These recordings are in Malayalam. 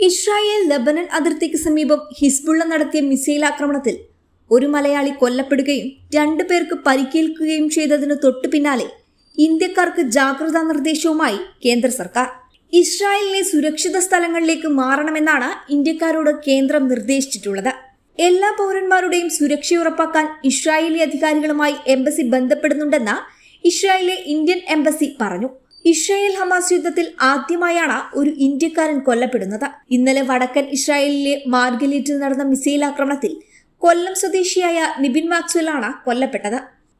ഇസ്രായേൽ ലബനൻ അതിർത്തിക്ക് സമീപം ഹിസ്ബുള്ള നടത്തിയ മിസൈൽ ആക്രമണത്തിൽ ഒരു മലയാളി കൊല്ലപ്പെടുകയും രണ്ടു പേർക്ക് പരിക്കേൽക്കുകയും ചെയ്തതിനു തൊട്ടു പിന്നാലെ ഇന്ത്യക്കാർക്ക് ജാഗ്രതാ നിർദ്ദേശവുമായി കേന്ദ്ര സർക്കാർ. ഇസ്രായേലിനെ സുരക്ഷിത സ്ഥലങ്ങളിലേക്ക് മാറണമെന്നാണ് ഇന്ത്യക്കാരോട് കേന്ദ്രം നിർദ്ദേശിച്ചിട്ടുള്ളത്. എല്ലാ പൗരന്മാരുടെയും സുരക്ഷ ഉറപ്പാക്കാൻ ഇസ്രായേലി അധികാരികളുമായി എംബസി ബന്ധപ്പെടുന്നുണ്ടെന്ന് ഇസ്രായേലിലെ ഇന്ത്യൻ എംബസി പറഞ്ഞു. ഇസ്രായേൽ ഹമാസ് യുദ്ധത്തിൽ ആദ്യമായാണ് ഒരു ഇന്ത്യക്കാരൻ കൊല്ലപ്പെടുന്നത്. ഇന്നലെ വടക്കൻ ഇസ്രായേലിലെ മാർഗലീറ്റിൽ നടന്ന മിസൈൽ ആക്രമണത്തിൽ കൊല്ലം സ്വദേശിയായ നിബിൻ മാക്സ്വൽ ആണ് കൊല്ലപ്പെട്ടത്.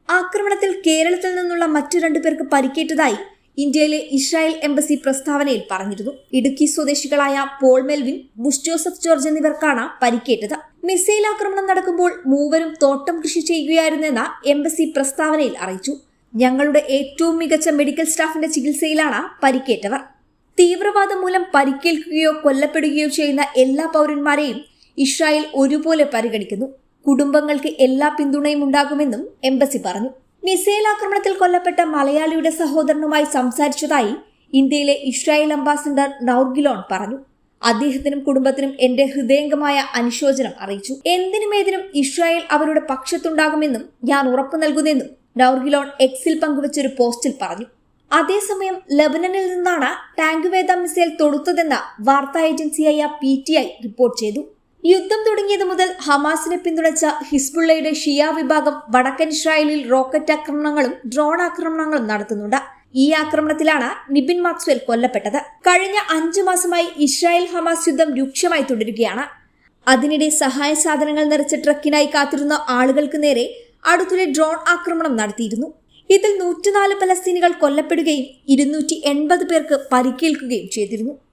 ആക്രമണത്തിൽ കേരളത്തിൽ നിന്നുള്ള മറ്റു രണ്ടു പേർക്ക് പരിക്കേറ്റതായി ഇന്ത്യയിലെ ഇസ്രായേൽ എംബസി പ്രസ്താവനയിൽ പറഞ്ഞിരുന്നു. ഇടുക്കി സ്വദേശികളായ Paul Melvin Bush Joseph George എന്നിവർക്കാണ് പരിക്കേറ്റത്. മിസൈൽ ആക്രമണം നടക്കുമ്പോൾ മൂവരും തോട്ടം കൃഷി ചെയ്യുകയായിരുന്നെന്ന് എംബസി പ്രസ്താവനയിൽ അറിയിച്ചു. ഞങ്ങളുടെ ഏറ്റവും മികച്ച മെഡിക്കൽ സ്റ്റാഫിന്റെ ചികിത്സയിലാണ് പരിക്കേറ്റവർ. തീവ്രവാദം മൂലം പരിക്കേൽക്കുകയോ കൊല്ലപ്പെടുകയോ ചെയ്യുന്ന എല്ലാ പൗരന്മാരെയും ഇസ്രായേൽ ഒരുപോലെ പരിഗണിക്കുന്നു. കുടുംബങ്ങൾക്ക് എല്ലാ പിന്തുണയും ഉണ്ടാകുമെന്നും എംബസി പറഞ്ഞു. മിസൈൽ ആക്രമണത്തിൽ കൊല്ലപ്പെട്ട മലയാളിയുടെ സഹോദരനുമായി സംസാരിച്ചതായി ഇന്ത്യയിലെ ഇസ്രായേൽ അംബാസിഡർ നൌർഗിലോൺ പറഞ്ഞു. അദ്ദേഹത്തിനും കുടുംബത്തിനും എന്റെ ഹൃദയംഗമായ അനുശോചനം അറിയിച്ചു. എന്തിനും ഏതിനും ഇസ്രായേൽ അവരുടെ പക്ഷത്തുണ്ടാകുമെന്നും ഞാൻ ഉറപ്പു നൽകുന്നെന്നും നൌർഗിലോൺ എക്സിൽ പങ്കുവച്ചൊരു പോസ്റ്റിൽ പറഞ്ഞു. അതേസമയം ലബനനിൽ നിന്നാണ് ടാങ്ക് വേദ മിസൈൽ തൊടുത്തതെന്ന് വാർത്താ ഏജൻസിയായ പി ടി ഐ റിപ്പോർട്ട് ചെയ്തു. യുദ്ധം തുടങ്ങിയത് മുതൽ ഹമാസിനെ പിന്തുണച്ച ഹിസ്ബുള്ളയുടെ ഷിയ വിഭാഗം വടക്കൻ ഇസ്രായേലിൽ റോക്കറ്റ് ആക്രമണങ്ങളും ഡ്രോൺ ആക്രമണങ്ങളും നടത്തുന്നുണ്ട്. ഈ ആക്രമണത്തിലാണ് നിബിൻ മാക്സ്വെൽ കൊല്ലപ്പെട്ടത്. കഴിഞ്ഞ അഞ്ചു മാസമായി ഇസ്രായേൽ ഹമാസ് യുദ്ധം രൂക്ഷമായി തുടരുകയാണ്. അതിനിടെ സഹായ സാധനങ്ങൾ നിറച്ച ട്രക്കിനായി കാത്തിരുന്ന ആളുകൾക്ക് നേരെ അടുത്തിടെ ഡ്രോൺ ആക്രമണം നടത്തിയിരുന്നു. ഇതിൽ നൂറ്റിനാല് പലസ്തീനികൾ കൊല്ലപ്പെടുകയും ഇരുന്നൂറ്റി എൺപത് പേർക്ക് പരിക്കേൽക്കുകയും ചെയ്തിരുന്നു.